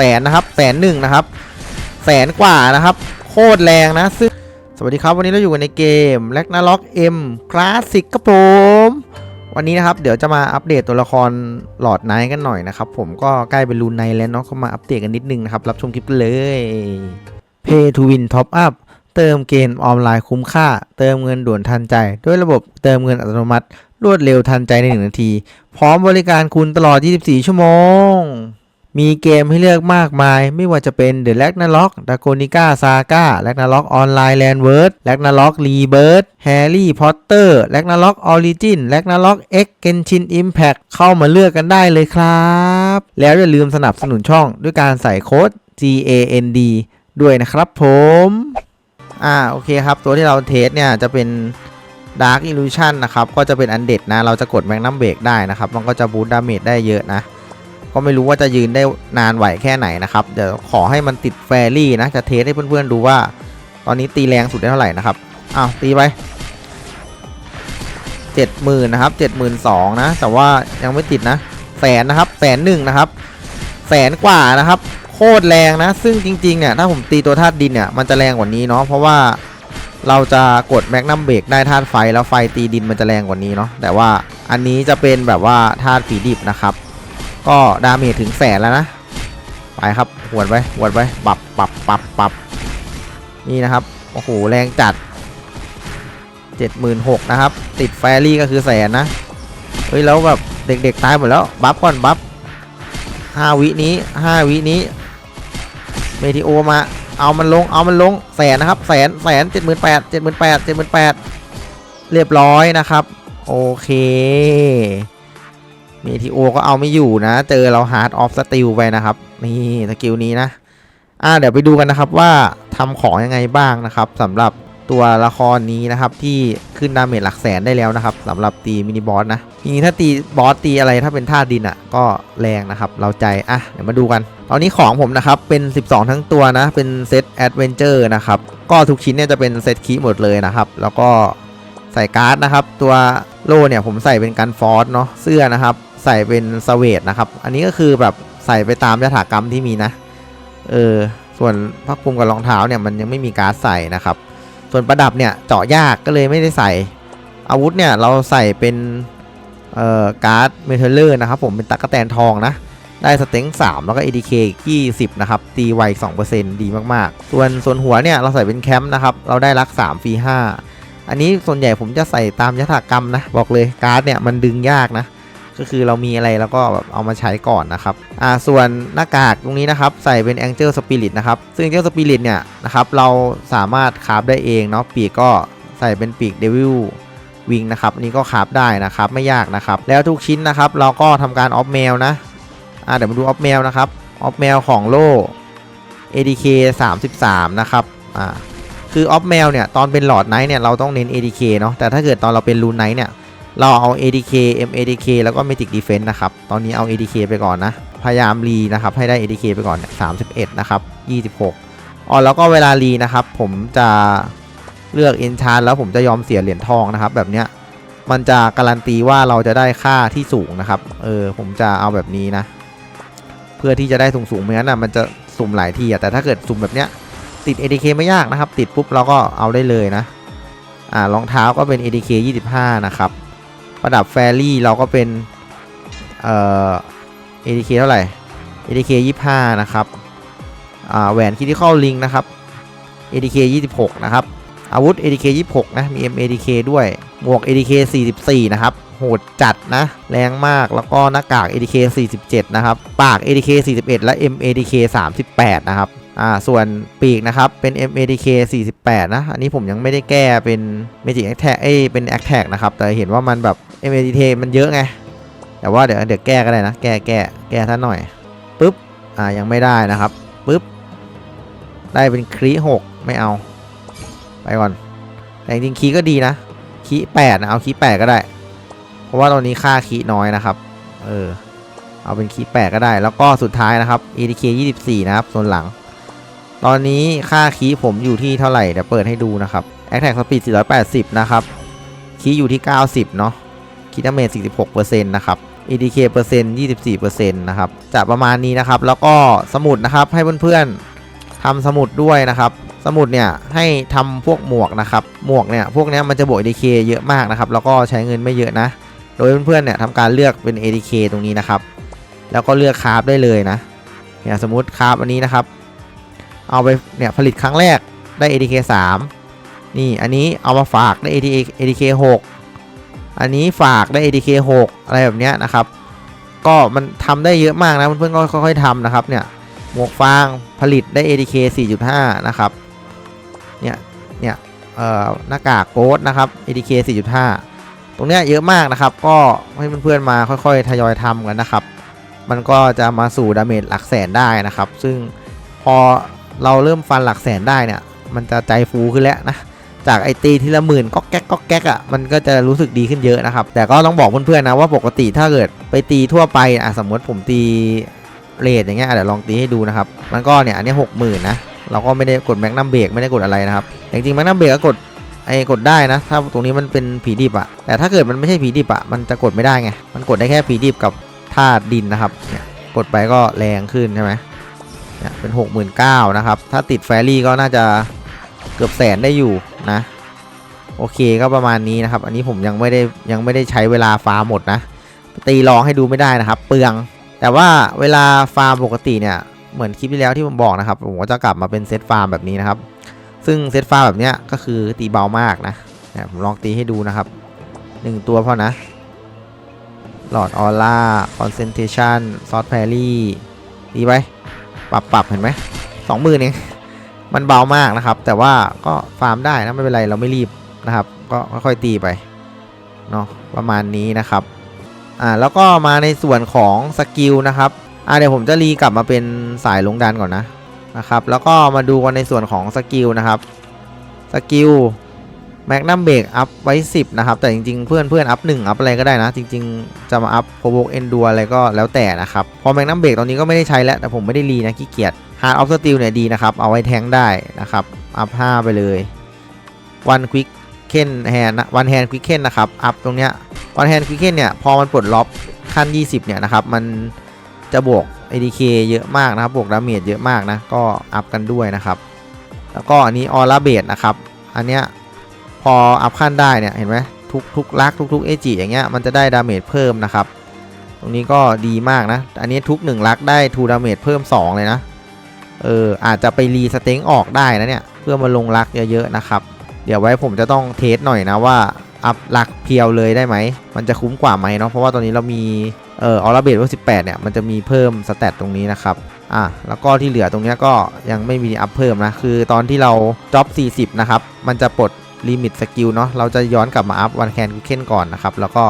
แสนนะครับแสนหนึ่งนะครับแสนกว่านะครับ โคตรแรงนะซึ่งสวัสดีครับวันนี้เราอยู่กันในเกม l a g n a r o k M Classic ครับผม วันนี้นะครับ เดี๋ยวจะมาอัปเดตตัวละครหลอดไนท์กันหน่อยนะครับ ผมก็ใกล้เป็นรูนไนท์แล้วเนาะก็มาอัปเดตกันนิดนึงนะครับ รับชมคลิปเลย Pay to Win Top Up เติมเกมออนไลน์คุ้มค่า เติมเงินด่วนทันใจ ด้วยระบบเติมเงินอัตโนมัติ รวดเร็วทันใจใน 1 นาที พร้อมบริการคุณตลอด 24 ชั่วโมง มีเกมให้เลือกมากมาย ไม่ว่าจะเป็น The Ragnarok Dragonica Saga Ragnarok Online Landward Ragnarok Rebirth Harry Potter Ragnarok Origin Ragnarok X Genshin Impact เข้ามาเลือกกันได้เลยครับ แล้วอย่าลืมสนับสนุนช่องด้วยการใส่โค้ด GAND ด้วยนะครับผม อ่าโอเคครับ ตัวที่เราเทสเนี่ยจะเป็น Dark Illusion นะครับ ก็จะเป็นอันเด็ดนะ เราจะกดแมกนัมเบรกได้นะครับ มันก็จะบูตดาเมจได้เยอะนะ ก็ไม่รู้ว่าจะยืนได้นานไหวแค่ไหนนะครับเดี๋ยวขอให้มันติดแฟรี่นะจะเทสให้เพื่อนๆดูว่า ตอนนี้ตีแรงสุดได้เท่าไหร่นะครับอ้าวตีไปเจ็ดหมื่นนะครับเจ็ดหมื่นสองนะ แต่ว่ายังไม่ติดนะแสนนะครับแสนหนึ่งนะครับแสนกว่านะครับ โคตรแรงนะ ซึ่งจริงๆเนี่ยถ้าผมตีตัวธาตุดินเนี่ยมันจะแรงกว่านี้เนาะเพราะว่าเราจะกดแมกนัมเบรกได้ธาตุไฟแล้วไฟตีดินมันจะแรงกว่านี้เนาะแต่ว่าอันนี้จะเป็นแบบว่าธาตุฝีดิบนะครับ ก็ดาเมจถึงแสนแล้วนะ ไปครับหวดไปหวดไปปรับปรับปรับปรับนี่นะครับ โอ้โห แรงจัด 76,000นะครับ ติดแฟรี่ก็คือแสนนะ เฮ้ย แล้วแบบเด็กๆ ตายหมดแล้ว บัฟก่อน บัฟ5วินี้5วินี้ เมทิโอมา เอามันลง เอามันลง แสนนะครับ แสนแสน78,000 78,000 78,000เรียบร้อยนะครับ โอเค มีทิโอก็เอาไม่อยู่นะ เจอเราฮาร์ดออฟสติลไปนะครับ นี่สกิลนี้นะ อ่าเดี๋ยวไปดูกันนะครับว่าทำของยังไงบ้างนะครับสำหรับตัวละครนี้นะครับที่ขึ้นดาเมจหลักแสนได้แล้วนะครับสำหรับตีมินิบอสนะทีนี้ถ้าตีบอสตีอะไรถ้าเป็นท่าดินอะก็แรงนะครับเราใจอะเดี๋ยวมาดูกัน ตอนนี้ของผมนะครับเป็น 12 ทั้งตัวนะ เป็นเซตแอดเวนเจอร์นะครับก็ทุกชิ้นเนี่ยจะเป็นเซตคีหมดเลยนะครับ แล้วก็ใส่การ์ดนะครับ ตัวโล่เนี่ยผมใส่เป็นกันฟอสเนาะเสื้อนะครับ ใส่เป็นสเวตนะครับ อันนี้ก็คือแบบใส่ไปตามยถากรรมที่มีนะ เออ ส่วนพักภูมิกับรองเท้าเนี่ยมันยังไม่มีการ์ดใส่นะครับ ส่วนประดับเนี่ยเจาะยากก็เลยไม่ได้ใส่ อาวุธเนี่ยเราใส่เป็นเอ่อการ์ดเมทัลเลอร์นะครับผมเป็นตั๊กแตนทองนะได้สเต็ง3 แล้วก็ ADK อีก20 นะครับ ตีไวอีก2%ดีมาก ๆ ส่วนส่วนหัวเนี่ย เราใส่เป็นแคมป์นะครับ เราได้รัก 3 ฟรี 5 อันนี้ส่วนใหญ่ผมจะใส่ตามยถากรรมนะ บอกเลยการ์ดเนี่ย มันดึงยากนะ ก็คือเรามีอะไรแล้วก็แบบเอามาใช้ก่อนนะครับอ่าส่วนหน้ากากตรงนี้นะครับใส่เป็น Angel Spirit นะครับ ซึ่ง Angel Spirit เนี่ยนะครับเราสามารถคราฟได้เองเนาะปีกก็ใส่เป็นปีก Devil Wing นะครับนนี้ก็คราฟได้นะครับไม่ยากนะครับ แล้วทุกชิ้นนะครับเราก็ทำการออฟเมลนะอ่าเดี๋ยวมาดูออฟเมลนะครับออฟเมลของโล่ ADK 33 นะครับอ่าคือออฟเมลเนี่ยตอนเป็นหลอดไนท์เนี่ยเราต้องเน้น ADK เนาะแต่ถ้าเกิดตอนเราเป็นรูนไนท์เนี่ย เราเอา ADK MADK แล้วก็ Magic Defense นะครับ ตอนนี้เอา ADK ไปก่อนนะ พยายามรีนะครับ ให้ได้ ADK ไปก่อนเนี่ย31 นะครับ 26 อ๋อ แล้วก็เวลารีนะครับ ผมจะเลือก Enchant แล้วผมจะยอมเสียเหรียญทองนะครับ แบบเนี้ย มันจะการันตีว่าเราจะได้ค่าที่สูงนะครับ เออ ผมจะเอาแบบนี้นะ เพื่อที่จะได้สูงสูงๆไม่งั้นนะมันจะสุ่มหลายทีอะแต่ถ้าเกิดสุ่มแบบเนี้ย ติด ADK ไม่ยากนะครับ ติดปุ๊บเราก็เอาได้เลยนะ อ่ารองเท้าก็เป็น ADK 25 นะครับ ระดับแฟรี่เราก็เป็น เอ่อ ADK เท่าไหร่ ADK 25 นะครับ อ่า แหวนคิดทิคอลลิงนะครับ ADK 26 นะครับ อาวุธ ADK 26 นะ มี MADK ด้วย หมวก ADK 44 นะครับ โหดจัดนะ แรงมาก แล้วก็หน้ากาก ADK 47 นะครับ ปาก ADK 41 และ MADK 38 นะครับ อ่าส่วนปีกนะครับเป็น MADK 48 นะ อันนี้ผมยังไม่ได้แก้เป็น Magic Attack เอ้ยเป็น Attack นะครับ แต่เห็นว่ามันแบบ MADK มันเยอะไง แต่ว่าเดี๋ยวเดี๋ยวแก้ก็ได้นะ แก้แก้แก้ท่านหน่อยปึ๊บอ่ายังไม่ได้นะครับปึ๊บได้เป็นครีหกไม่เอา ไปก่อน แต่จริงคีก็ดีนะคีแปดนะเอาคีแปดก็ได้ เพราะว่าตอนนี้ค่าคีน้อยนะครับ เออ เอาเป็นคีแปดก็ได้ แล้วก็สุดท้ายนะครับ EDK 24 นะครับส่วนหลัง ตอนนี้ค่าคีผมอยู่ที่เท่าไหร่เดี๋ยวเปิดให้ดูนะครับ Attack Speed 480 นะครับ คีอยู่ที่ 90 เนาะคีดาเมจ46%นะครับ ADK เปอร์เซ็นต์24เปอร์เซ็นต์นะครับจะประมาณนี้นะครับ แล้วก็สมุดนะครับให้เพื่อนๆทำสมุดด้วยนะครับ สมุดเนี่ยให้ทำพวกหมวกนะครับ หมวกเนี่ยพวกนี้มันจะบวก ADK เยอะมากนะครับ แล้วก็ใช้เงินไม่เยอะนะ โดยเพื่อนๆเนี่ยทำการเลือกเป็น ADK ตรงนี้นะครับ แล้วก็เลือกคราฟได้เลยนะ เนี่ยสมมติคราฟอันนี้นะครับ เอาไปเนี่ยผลิตครั้งแรกได้ ADK 3 นี่อันนี้เอามาฝากได้ ADK ADK 6 อันนี้ฝากได้ ADK 6 อะไรแบบเนี้ยนะครับ ก็มันทำได้เยอะมากนะเพื่อนๆก็ค่อยๆทำนะครับเนี่ยหมวกฟางผลิตได้ ADK 4.5 นะครับเนี่ยเนี่ยเอ่อหน้ากากโกดนะครับ ADK 4.5 ตรงเนี้ยเยอะมากนะครับ ก็ให้เพื่อนๆมาค่อยๆ ทยอยทำกันนะครับ มันก็จะมาสู่ดาเมจหลักแสนได้นะครับ ซึ่งพอ เราเริ่มฟันหลักแสนได้เนี่ยมันจะใจฟูขึ้นแล้วนะจากไอตีทีละหมื่นก็แก๊กก็แก๊กอะมันก็จะรู้สึกดีขึ้นเยอะนะครับ แต่ก็ต้องบอกเพื่อนๆนะว่าปกติถ้าเกิดไปตีทั่วไปอะสมมติผมตีเรทอย่างเงี้ยอะเดี๋ยวลองตีให้ดูนะครับ มันก็เนี่ยอันนี้หกหมื่นนะเราก็ไม่ได้กดแม็กนัมเบรกไม่ได้กดอะไรนะครับแต่จริงๆแม็กนัมเบรกก็กดไอ้กดได้นะ ถ้าตรงนี้มันเป็นผีดิบอะแต่ถ้าเกิดมันไม่ใช่ผีดิบอะมันจะกดไม่ได้ไงมันกดได้แค่ผีดิบกับธาตุดินนะครับเนี่ยกดไปก็แรงขึ้นใช่ไหม เนี่ยเป็นหกหมื่นเก้านะครับ ถ้าติดแฟรี่ก็น่าจะเกือบแสนได้อยู่นะ โอเคก็ประมาณนี้นะครับ อันนี้ผมยังไม่ได้ยังไม่ได้ใช้เวลาฟาร์มหมดนะ ตีลองให้ดูไม่ได้นะครับ เปลือง แต่ว่าเวลาฟาร์มปกติเนี่ยเหมือนคลิปที่แล้วที่ผมบอกนะครับ ผมก็จะกลับมาเป็นเซตฟาร์มแบบนี้นะครับ ซึ่งเซตฟาร์มแบบเนี้ยก็คือตีเบามากนะเนี่ยผมลองตีให้ดูนะครับหนึ่งตัวพอนะหลอดออร่าคอนเซนเทชันซอสแพรี่ตีไป ปรับปรับเห็นไหมสองหมื่นเองมันเบามากนะครับ แต่ว่าก็ฟาร์มได้นะไม่เป็นไรเราไม่รีบนะครับ ก็ค่อยๆตีไปเนาะประมาณนี้นะครับอ่าแล้วก็มาในส่วนของสกิลนะครับอ่าเดี๋ยวผมจะรีกลับมาเป็นสายลงดันก่อนนะนะครับ แล้วก็มาดูกันในส่วนของสกิลนะครับสกิล แมกนัมเบรกอัพไว้ 10 นะครับ แต่จริงๆ เพื่อนเพื่อนอัพ1อัพอะไรก็ได้นะ จริงๆ จะมาอัพโพวกเอนดัวอะไรก็แล้วแต่นะครับ พอแมกนัมเบรกตอนนี้ก็ไม่ได้ใช้แล้ว แต่ผมไม่ได้รีนะขี้เกียจฮาร์ดออฟสติลเนี่ยดีนะครับ เอาไว้แทงได้นะครับ อัพ 5 ไปเลยวันควิกเคนแฮนวันแฮนควิกเคนนะครับ อัพตรงเนี้ยวันแฮนควิกเคนเนี่ย พอมันปลดล็อกขั้น 20 เนี่ยนะครับ มันจะบวก ADK เยอะมากนะครับ บวกดาเมจเยอะมากนะ ก็อัพกันด้วยนะครับ แล้วก็อันนี้ออร่าเบดนะครับ อันเนี้ย พออัพขั้นได้เนี่ยเห็นไหมทุกทุกลักทุกทุกเอจิอย่างเงี้ยมันจะได้ดาเมจเพิ่มนะครับ ตรงนี้ก็ดีมากนะ อันนี้ทุก1ลักได้ทูดาเมจเพิ่ม 2 เลยนะเอออาจจะไปรีสเต็งออกได้นะเนี่ยเพื่อมาลงลักเยอะๆนะครับ เดี๋ยวไว้ผมจะต้องเทสหน่อยนะว่าอัพลักเพียวเลยได้ไหม มันจะคุ้มกว่าไหมเนาะเพราะว่าตอนนี้เรามีเอ่อออร่าเบดเวอร์สิเนี่ยมันจะมีเพิ่มสเตตตรงนี้นะครับอะแล้วก็ที่เหลือตรงเนี้ยก็ยังไม่มีอัพเพิ่มนะ คือตอนที่เราจ็อบ40 นะครับ มันจะปลด ลิมิตสกิลเนาะเราจะย้อนกลับมาอัพวันแคนคิเคนก่อนนะครับ แล้วก็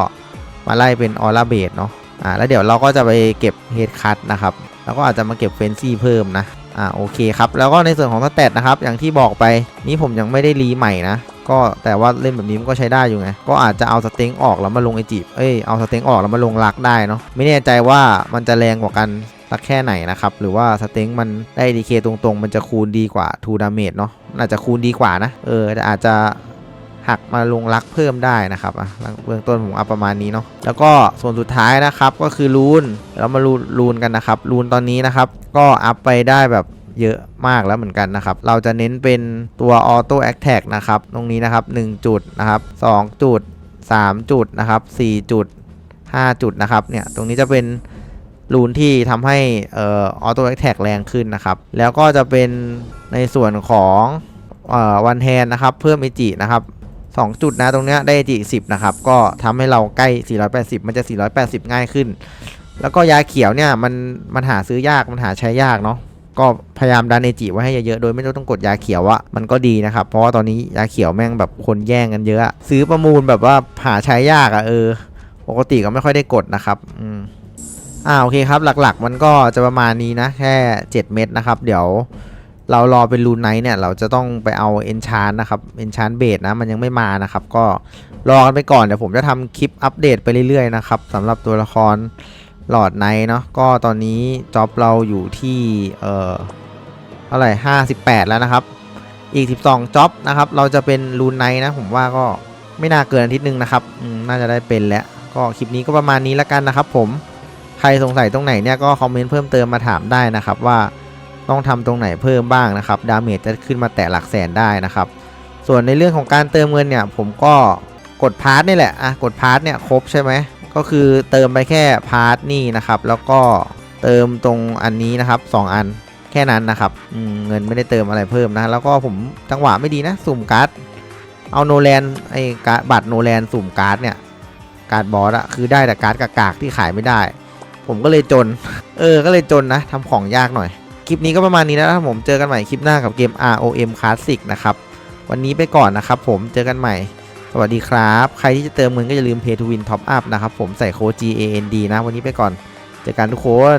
มาไล่เป็นออร่าเบดเนาะอ่าแล้วเดี๋ยวเราก็จะไปเก็บเฮดคัตนะครับ แล้วก็อาจจะมาเก็บเฟนซี่เพิ่มนะอ่าโอเคครับ แล้วก็ในส่วนของสเตตนะครับ อย่างที่บอกไปนี่ผมยังไม่ได้รีใหม่นะ ก็แต่ว่าเล่นแบบนี้มันก็ใช้ได้อยู่ไง ก็อาจจะเอาสเต็งออกแล้วมาลงไอจีบเอ้ยเอาสเต็งออกแล้วมาลงลักได้เนาะไม่แน่ใจว่ามันจะแรงกว่ากัน สักแค่ไหนนะครับ หรือว่าสเต็งมันได้ดีเคตรงๆ มันจะคูณดีกว่าทูดาเมจเนาะอาจจะคูณดีกว่านะ เออแต่อาจจะหักมาลงลักเพิ่มได้นะครับอะเบื้องต้นผมเอาประมาณนี้เนาะแล้วก็ส่วนสุดท้ายนะครับก็คือรูนเรามารูรูนกันนะครับรูนตอนนี้นะครับ ก็อัพไปได้แบบเยอะมากแล้วเหมือนกันนะครับ เราจะเน้นเป็นตัว Auto Attack นะครับ ตรงนี้นะครับ 1 จุดนะครับ2จุด 3 จุดนะครับ4จุด 5 จุดนะครับเนี่ยตรงนี้จะเป็น รูนที่ทำให้เอ่อ Auto Attack แรงขึ้นนะครับ แล้วก็จะเป็นในส่วนของเอ่อวันแฮนนะครับ เพิ่มเอจินะครับ2จุดนะตรงเนี้ยได้เอจิ10 นะครับ ก็ทำให้เราใกล้ 480 มันจะ 480 ง่ายขึ้น แล้วก็ยาเขียวเนี่ยมันมันหาซื้อยากมันหาใช้ยากเนาะก็พยายามดันเอจิไว้ให้เยอะๆ โดยไม่ต้องกดยาเขียวอะมันก็ดีนะครับ เพราะว่าตอนนี้ยาเขียวแม่งแบบคนแย่งกันเยอะอะซื้อประมูลแบบว่าหาใช้ยากอะเออ ปกติก็ไม่ค่อยได้กดนะครับ อืม อ่าโอเคครับหลักๆ มันก็จะประมาณนี้นะ แค่ 7 เม็ดนะครับ เดี๋ยวเรารอเป็นรูนไนท์เนี่ย เราจะต้องไปเอาเอนชานนะครับเอนชานเบดนะมันยังไม่มานะครับ ก็รอกันไปก่อน เดี๋ยวผมจะทำคลิปอัปเดตไปเรื่อยๆนะครับสำหรับตัวละครหลอดไนท์เนาะก็ตอนนี้จ็อบเราอยู่ที่เอ่อเท่าไหร่ห้าสิบแปดแล้วนะครับ อีก12จ็อบนะครับ เราจะเป็นรูนไนท์นะผมว่าก็ไม่น่าเกินอาทิตย์หนึงนะครับน่าจะได้เป็นแล้วก็คลิปนี้ก็ประมาณนี้แล้วกันนะครับผม ใครสงสัยตรงไหนเนี่ยก็คอมเมนต์เพิ่มเติมมาถามได้นะครับว่าต้องทำตรงไหนเพิ่มบ้างนะครับดาเมจจะขึ้นมาแตะหลักแสนได้นะครับ ส่วนในเรื่องของการเติมเงินเนี่ยผมก็กดพาร์ทนี่แหละอะกดพาร์ทเนี่ยครบใช่ไหมก็คือเติมไปแค่พาร์ทนี่นะครับ แล้วก็เติมตรงอันนี้นะครับสองอันแค่นั้นนะครับเงินไม่ได้เติมอะไรเพิ่มนะ แล้วก็ผมจังหวะไม่ดีนะ สุ่มการ์ดเอาโนแลนไอ้บัตรโนแลนสุ่มการ์ดเนี่ยการ์ดบอสอะคือได้แต่การ์ดกากๆที่ขายไม่ได้ ผมก็เลยจน เออ ก็เลยจนนะทำของยากหน่อย คลิปนี้ก็ประมาณนี้นะครับผม เจอกันใหม่คลิปหน้ากับเกม ROM Classic นะครับ วันนี้ไปก่อนนะครับผม เจอกันใหม่ สวัสดีครับ ใครที่จะเติมเงินก็อย่าลืม Pay to Win Top Up นะครับผม ใส่โค้ด GAND นะ วันนี้ไปก่อน เจอกันทุกคน